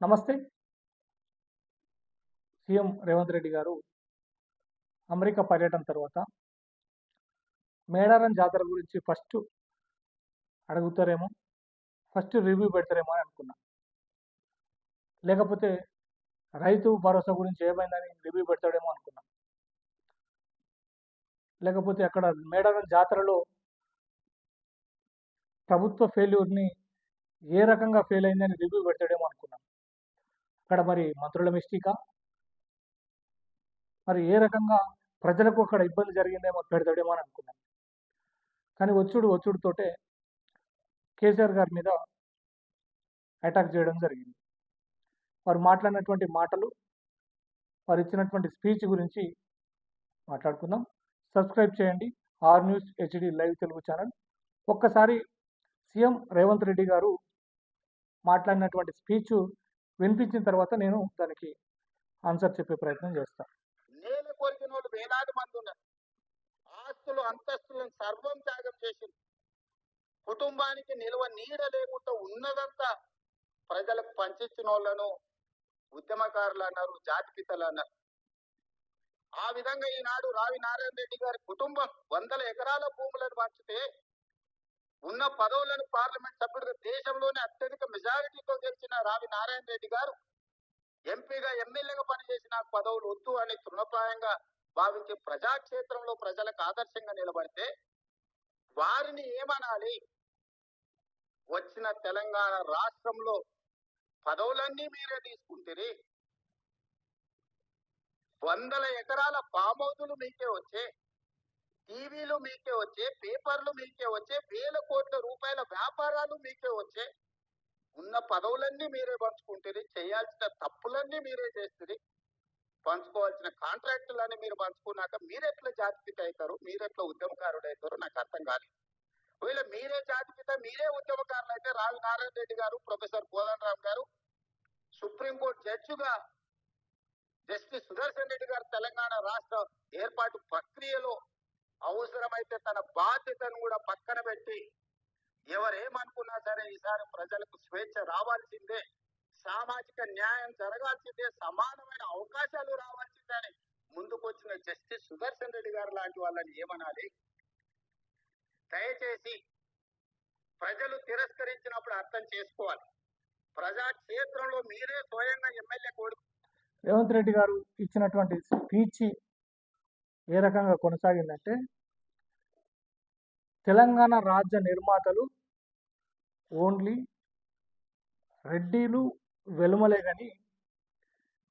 నమస్తే. సీఎం రేవంత్ రెడ్డి గారు అమెరికా పర్యటన తర్వాత మేడారం జాతర గురించి ఫస్ట్ అడుగుతారేమో ఫస్ట్ రివ్యూ పెడతారేమో అని అనుకున్నా. లేకపోతే రైతు భరోసా గురించి ఏమైందని రివ్యూ పెడతాడేమో అనుకున్నా. లేకపోతే అక్కడ మేడారం జాతరలో ప్రభుత్వ ఫెయిల్యూర్ని ఏ రకంగా ఫెయిల్ అయిందని రివ్యూ పెడతాడేమో అనుకున్నా. అక్కడ మరి మంత్రుల మిస్టేకా మరి ఏ రకంగా ప్రజలకు అక్కడ ఇబ్బంది జరిగిందేమో పెడతాడేమో అని అనుకున్నాం కానీ వచ్చుడు వచ్చుడుతోటే కేసీఆర్ గారి మీద అటాక్ చేయడం జరిగింది. వారు మాట్లాడినటువంటి మాటలు వారు ఇచ్చినటువంటి స్పీచ్ గురించి మాట్లాడుకుందాం. సబ్స్క్రైబ్ చేయండి. R news HD live Telugu channel. ఒక్కసారి సీఎం రేవంత్ రెడ్డి గారు మాట్లాడినటువంటి స్పీచ్ వినిపించిన తర్వాత నేను దానికి ఆన్సర్ చెప్పే ప్రయత్నం చేస్తాను నేను కొరికిన వాళ్ళు వేలాది మంది ఉన్నారు. ఆస్తులు అంతస్తులను సర్వం త్యాగం చేసింది. కుటుంబానికి నిల్వ నీడ లేకుండా ఉన్నదంతా ప్రజలకు పంచిచ్చిన వాళ్ళను ఉద్యమకారులు అన్నారు జాతిపితలు అన్నారు. ఆ విధంగా ఈనాడు రావి నారాయణ రెడ్డి గారి కుటుంబం వందల ఎకరాల భూములను పంచితే ఉన్న పదవులను పార్లమెంట్ సభ్యుడు దేశంలోనే అత్యధిక మెజారిటీతో గెలిచిన రావి నారాయణ రెడ్డి గారు ఎంపీగా ఎమ్మెల్యేగా పనిచేసిన పదవులు వద్దు అని తృణప్రాయంగా భావించి ప్రజాక్షేత్రంలో ప్రజలకు ఆదర్శంగా నిలబడితే వారిని ఏమనాలి? వచ్చిన తెలంగాణ రాష్ట్రంలో పదవులన్నీ మీరే తీసుకుంటే వందల ఎకరాల పామౌదులు మీకే వచ్చే టీవీలు మీకే వచ్చే పేపర్లు మీకే వచ్చే వేల కోట్ల రూపాయల వ్యాపారాలు మీకే వచ్చే ఉన్న పదవులన్నీ మీరే పంచుకుంటుంది చేయాల్సిన తప్పులన్నీ మీరే చేస్తుంది పంచుకోవాల్సిన కాంట్రాక్టులన్నీ మీరు పంచుకున్నాక మీరెట్లా జాతిపిత అవుతారు? మీరెట్లా ఉద్యమకారుడు అవుతారు నాకు అర్థం కాలేదు. ఒకవేళ మీరే జాతిపిత మీరే ఉద్యమకారులు అయితే రావి నారాయణ రెడ్డి గారు ప్రొఫెసర్ కోదండరామ్ గారు సుప్రీంకోర్టు జడ్జిగా జస్టిస్ సుదర్శన్ రెడ్డి గారు తెలంగాణ రాష్ట్ర ఏర్పాటు ప్రక్రియలో అవసరమైతే తన బాధ్యతను కూడా పక్కన పెట్టి ఎవరేమనుకున్నా సరే ఈసారి ప్రజలకు స్వేచ్ఛ రావాల్సిందే సామాజిక న్యాయం జరగాల్సిందే సమానమైన అవకాశాలు రావాల్సిందే అని ముందుకొచ్చిన జస్టిస్ సుదర్శన్ రెడ్డి గారు లాంటి వాళ్ళని ఏమనాలి? దయచేసి ప్రజలు తిరస్కరించినప్పుడు అర్థం చేసుకోవాలి. ప్రజా క్షేత్రంలో మీరే స్వయంగా ఎమ్మెల్యే కోరు రేవంత్ రెడ్డి గారు ఇచ్చినటువంటి స్పీచ్ ఏ రకంగా కొనసాగిందంటే తెలంగాణ రాజ్య నిర్మాతలు ఓన్లీ రెడ్డిలు వెలుమలే కానీ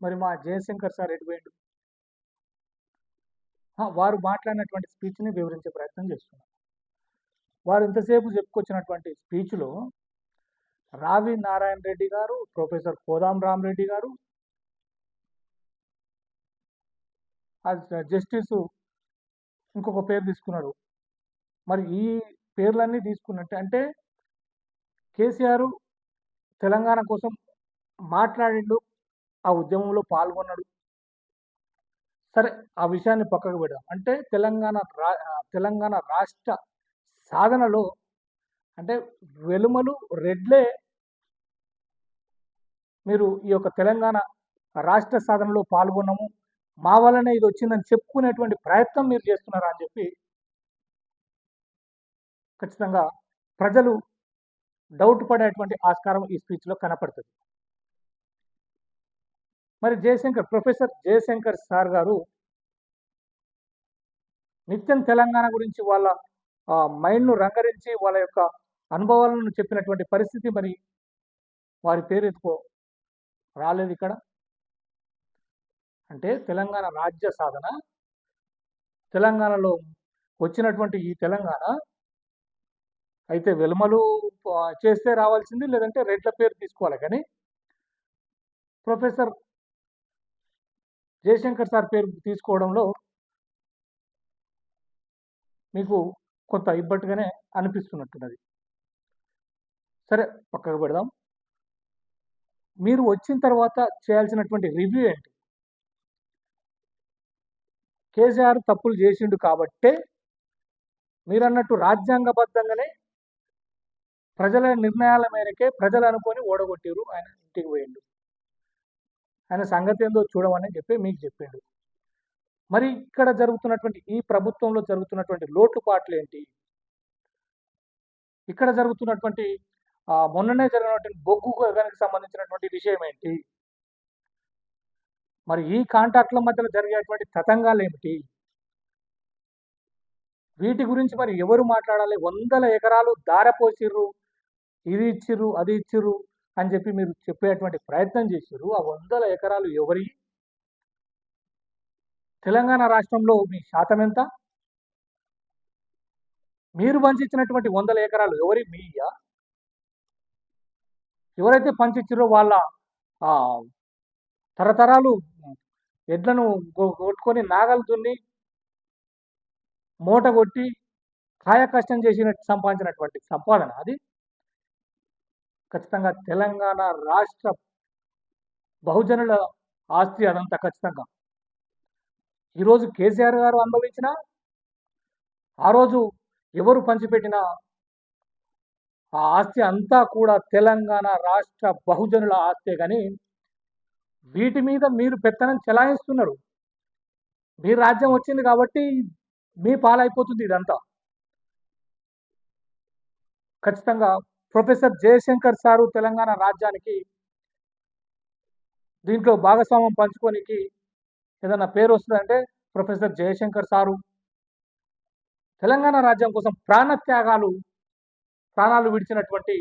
మరి మా జయశంకర్ సార్ ఎడిపోయిండు వారు మాట్లాడినటువంటి స్పీచ్ని వివరించే ప్రయత్నం చేస్తున్నారు వారు ఇంతసేపు చెప్పుకొచ్చినటువంటి స్పీచ్లో రావి నారాయణ రెడ్డి గారు ప్రొఫెసర్ కోదాం రామరెడ్డి గారు ఆ జస్టిస్ ఇంకొక పేరు తీసుకున్నాడు. మరి ఈ పేర్లన్నీ తీసుకున్నట్టే అంటే కేసీఆర్ తెలంగాణ కోసం మాట్లాడిండు ఆ ఉద్యమంలో పాల్గొన్నాడు. సరే ఆ విషయాన్ని పక్కకు పెడదాం. అంటే తెలంగాణ రా తెలంగాణ రాష్ట్ర సాధనలో అంటే వెలుమలు రెడ్లే మీరు ఈ యొక్క తెలంగాణ రాష్ట్ర సాధనలో పాల్గొన్నాము మా వల్లనే ఇది వచ్చిందని చెప్పుకునేటువంటి ప్రయత్నం మీరు చేస్తున్నారా అని చెప్పి ఖచ్చితంగా ప్రజలు డౌట్ పడేటువంటి ఆస్కారం ఈ స్పీచ్లో కనపడుతుంది. మరి జయశంకర్ ప్రొఫెసర్ జయశంకర్ సార్ గారు నిత్యం తెలంగాణ గురించి వాళ్ళ మైండ్ను రంగరించి వాళ్ళ యొక్క అనుభవాలను చెప్పినటువంటి పరిస్థితి మరి వారి పేరు ఎత్తుకో రాలేదు ఇక్కడ. అంటే తెలంగాణ రాజ్య సాధన తెలంగాణలో వచ్చినటువంటి ఈ తెలంగాణ అయితే వెలుమలు చేస్తే రావాల్సింది లేదంటే రెడ్ల పేరు తీసుకోవాలి. కానీ ప్రొఫెసర్ జయశంకర్ సార్ పేరు తీసుకోవడంలో మీకు కొంత ఇబ్బట్టుగానే అనిపిస్తున్నట్టున్నది. సరే పక్కకు పెడదాం. మీరు వచ్చిన తర్వాత చేయాల్సినటువంటి రివ్యూ ఏంటి? కేసీఆర్ తప్పులు చేసిండు కాబట్టే మీరన్నట్టు రాజ్యాంగబద్ధంగానే ప్రజల నిర్ణయాల మేరకే ప్రజలు అనుకొని ఓడగొట్టారు ఆయన ఇంటికి పోయిండు. ఆయన సంగతి ఏందో చూడమని చెప్పి మీకు చెప్పిండు. మరి ఇక్కడ జరుగుతున్నటువంటి ఈ ప్రభుత్వంలో జరుగుతున్నటువంటి లోటుపాట్లు ఏంటి? ఇక్కడ జరుగుతున్నటువంటి మొన్ననే జరిగినటువంటి బొగ్గు గనికి సంబంధించినటువంటి విషయం ఏంటి? మరి ఈ కాంటాక్ట్ల మధ్యలో జరిగేటువంటి తతంగాలు ఏమిటి వీటి గురించి మరి ఎవరు మాట్లాడాలి? వందల ఎకరాలు దారపోసిర్రు ఇది ఇచ్చిర్రు అది ఇచ్చిర్రు అని చెప్పి మీరు చెప్పేటువంటి ప్రయత్నం చేసిర్రు. ఆ వందల ఎకరాలు ఎవరి? తెలంగాణ రాష్ట్రంలో మీ శాతం ఎంత? మీరు పంచిచ్చినటువంటి వందల ఎకరాలు ఎవరి? మీయా? ఎవరైతే పంచిచ్చిరో వాళ్ళ తరతరాలు ఎడ్లను కొట్టుకొని నాగలు దున్ని మూట కొట్టి కాయ కష్టం చేసిన సంపాదించినటువంటి సంపాదన అది. ఖచ్చితంగా తెలంగాణ రాష్ట్ర బహుజనుల ఆస్తి అదంతా ఖచ్చితంగా. ఈరోజు కేసీఆర్ గారు అనుభవించిన ఆ రోజు ఎవరు పంచిపెట్టిన ఆ ఆస్తి అంతా కూడా తెలంగాణ రాష్ట్ర బహుజనుల ఆస్తే కానీ వీటి మీద మీరు పెత్తనం చెలాయిస్తున్నారు. మీ రాజ్యం వచ్చింది కాబట్టి మీ పాలైపోతుంది ఇదంతా. ఖచ్చితంగా ప్రొఫెసర్ జయశంకర్ సారు తెలంగాణ రాజ్యానికి దీంట్లో భాగస్వామ్యం పంచుకోనికి ఏదైనా పేరు వస్తుందంటే ప్రొఫెసర్ జయశంకర్ సారు. తెలంగాణ రాజ్యం కోసం ప్రాణత్యాగాలు ప్రాణాలు విడిచినటువంటి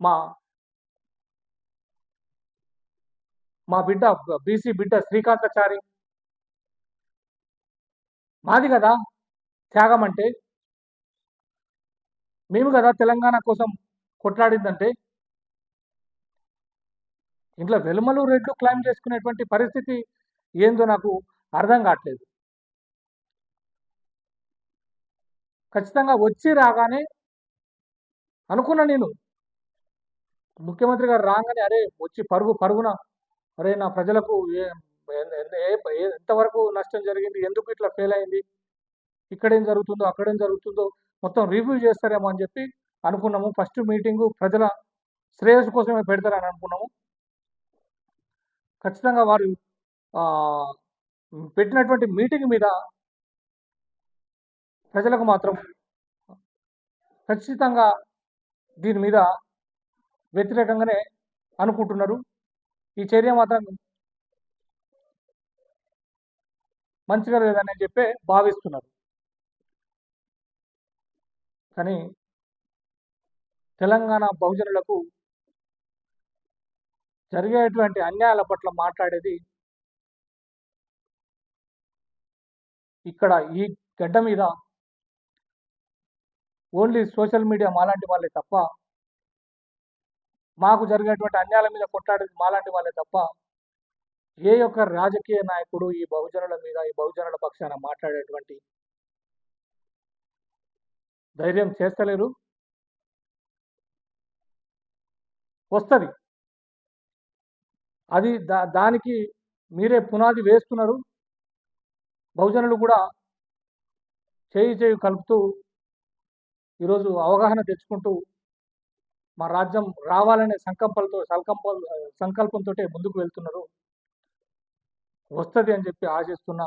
మా మా బిడ్డ బీసీ బిడ్డ శ్రీకాంతాచారి. మాది కదా త్యాగం అంటే మేము కదా తెలంగాణ కోసం కొట్లాడిందంటే ఇంట్లో వెలుమలు రెడ్లు క్లైమ్ చేసుకునేటువంటి పరిస్థితి ఏందో నాకు అర్థం కావట్లేదు. ఖచ్చితంగా వచ్చి రాగానే అనుకున్నా నేను. ముఖ్యమంత్రి గారు రాగానే అరే వచ్చి పరుగు పరుగున? అరే నా ప్రజలకు ఏ- ఎంతవరకు నష్టం జరిగింది? ఎందుకు ఇట్లా ఫెయిల్ అయింది? ఇక్కడేం జరుగుతుందో అక్కడేం జరుగుతుందో మొత్తం రివ్యూ చేస్తారేమో అని చెప్పి అనుకున్నాము. ఫస్ట్ మీటింగు ప్రజల శ్రేయస్సు కోసమే పెడతారని అనుకున్నాము. ఖచ్చితంగా వారు పెట్టినటువంటి మీటింగ్ మీద ప్రజలకు మాత్రం ఖచ్చితంగా దీని మీద వ్యతిరేకంగానే అనుకుంటున్నారు. ఈ చర్య మాత్రం మంచిగా లేదని చెప్పి భావిస్తున్నారు. కానీ తెలంగాణ బహుజనులకు జరిగేటువంటి అన్యాయాల పట్ల మాట్లాడేది ఇక్కడ ఈ గడ్డ మీద ఓన్లీ సోషల్ మీడియా మాలాంటి వాళ్ళే తప్ప మాకు జరిగేటువంటి అన్యాయాల మీద కొట్లాడేది మాలాంటి వాళ్ళే తప్ప ఏ యొక్క రాజకీయ నాయకుడు ఈ బహుజనుల మీద ఈ బహుజనుల పక్షాన మాట్లాడేటువంటి ధైర్యం చేస్తలేరు. వస్తుంది. అది దా దానికి మీరే పునాది వేస్తున్నారు. బహుజనులు కూడా చేయి చేయి కలుపుతూ ఈరోజు అవగాహన తెచ్చుకుంటూ మా రాజ్యం రావాలనే సంకల్పంతో సంకల్ప సంకల్పంతో ముందుకు వెళ్తున్నారు. వస్తుంది అని చెప్పి ఆశిస్తున్న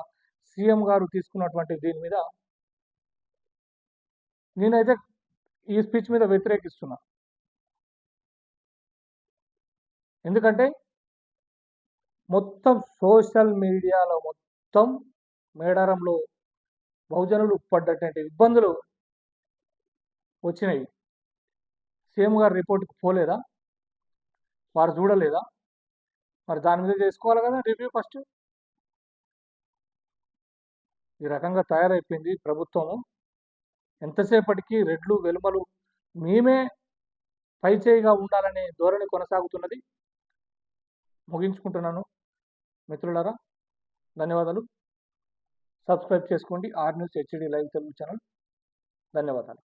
సీఎం గారు తీసుకున్నటువంటి దీని మీద నేనైతే ఈ స్పీచ్ మీద వ్యతిరేకిస్తున్నా. ఎందుకంటే మొత్తం సోషల్ మీడియాలో మొత్తం మేడారంలో బహుజనులు పడ్డటువంటి ఇబ్బందులు వచ్చినాయి. సీఎం గారు రిపోర్ట్కి పోలేదా? వారు చూడలేదా? మరి దాని మీద చేసుకోవాలి కదా రివ్యూ ఫస్ట్ ఈ రకంగా తయారైపోయింది ప్రభుత్వము. ఎంతసేపటికి రెడ్లు వెలుమలు మేమే పైచేయిగా ఉండాలనే ధోరణి కొనసాగుతున్నది. ముగించుకుంటున్నాను. మిత్రులారా ధన్యవాదాలు. సబ్స్క్రైబ్ చేసుకోండి. R news HD live Telugu channel ధన్యవాదాలు.